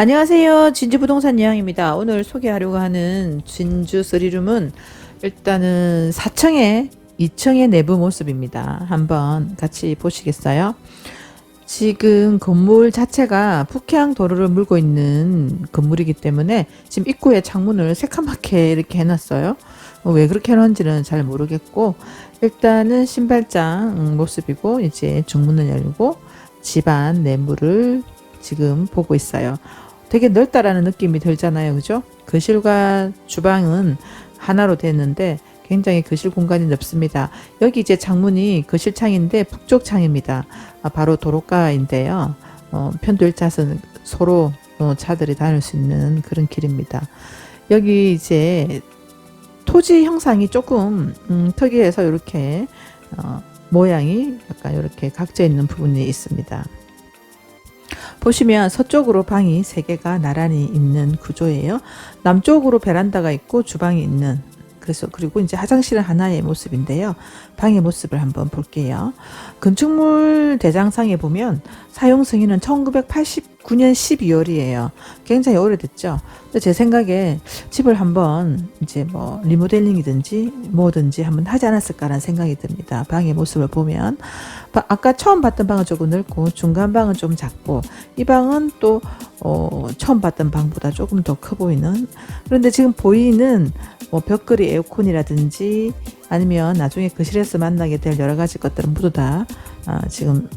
안녕하세요. 진주부동산 여양입니다. 오늘 소개하려고 하는 진주 쓰리룸은 일단은 4층에 2층의 내부 모습입니다. 한번 같이 보시겠어요? 지금 건물 자체가 북해항 도로를 물고 있는 건물이기 때문에 지금 입구에 창문을 새카맣게 이렇게 해놨어요. 어, 왜 그렇게 해놓은지는 잘 모르겠고 일단은 신발장 음, 모습이고 이제 중문을 열고 집안 내부를 지금 보고 있어요. 되게 넓다라는 느낌이 들잖아요. 그죠? 거실과 주방은 하나로 됐는데 굉장히 거실 공간이 넓습니다. 여기 이제 창문이 거실 창인데 북쪽 창입니다. 아, 바로 도로가인데요. 어, 편도일차선 서로 어, 차들이 다닐 수 있는 그런 길입니다. 여기 이제 토지 형상이 조금 음, 특이해서 이렇게 어, 모양이 약간 이렇게 각져 있는 부분이 있습니다. 보시면 서쪽으로 방이 세 개가 나란히 있는 구조예요. 남쪽으로 베란다가 있고 주방이 있는 그래서 그리고 이제 화장실은 하나의 모습인데요. 방의 모습을 한번 볼게요. 건축물 대장상에 보면 사용 승인은 1989년 12월이에요. 굉장히 오래됐죠. 근데 제 생각에 집을 한번 이제 뭐 리모델링이든지 뭐든지 한번 하지 않았을까라는 생각이 듭니다. 방의 모습을 보면 바- 아까 처음 봤던 방은 조금 넓고 중간 방은 좀 작고 이 방은 또 어, 처음 봤던 방보다 조금 더 커 보이는 그런데 지금 보이는 뭐 벽걸이 에어컨이라든지 아니면 나중에 거실에서 만나게 될 여러 가지 것들은 모두 다 아, 지금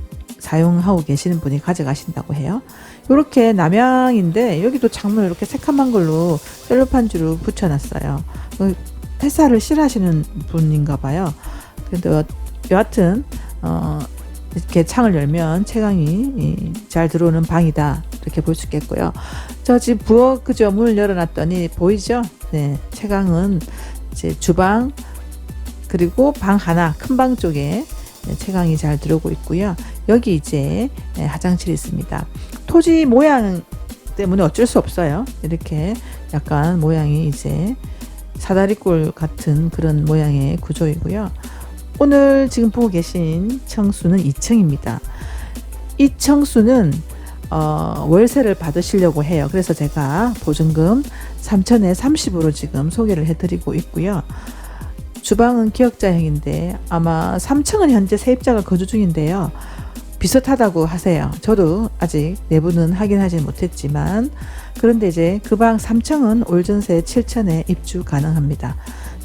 사용하고 계시는 분이 가져가신다고 해요. 이렇게 남향인데 여기도 창문을 이렇게 새카만 걸로 셀로판지로 붙여놨어요. 어, 햇살을 싫어하시는 분인가 봐요. 근데 여- 여하튼 어, 이렇게 창을 열면 채광이 이, 잘 들어오는 방이다 이렇게 볼 수 있겠고요. 저 지금 부엌 그저 문을 열어놨더니 보이죠? 네, 채광은 이제 주방 그리고 방 하나 큰 방 쪽에 네, 채광이 잘 들어오고 있고요. 여기 이제 네, 화장실이 있습니다. 토지 모양 때문에 어쩔 수 없어요. 이렇게 약간 모양이 이제 사다리꼴 같은 그런 모양의 구조이고요. 오늘 지금 보고 계신 청수는 2층입니다. 이 청수는 어, 월세를 받으시려고 해요. 그래서 제가 보증금 3천에 30으로 지금 소개를 해드리고 있고요. 주방은 기역자형인데 아마 3층은 현재 세입자가 거주 중인데요. 비슷하다고 하세요. 저도 아직 내부는 확인하지 못했지만 그런데 이제 그 방 3층은 올 전세 7천에 입주 가능합니다.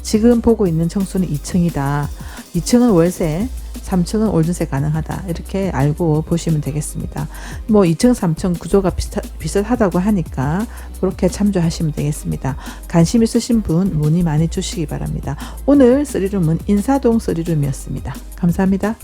지금 보고 있는 청수는 2층이다. 2층은 월세, 3층은 올전세 가능하다. 이렇게 알고 보시면 되겠습니다. 뭐 2층, 3층 구조가 비슷하, 비슷하다고 하니까 그렇게 참조하시면 되겠습니다. 관심 있으신 분 문의 많이 주시기 바랍니다. 오늘 쓰리룸은 인사동 쓰리룸이었습니다. 감사합니다.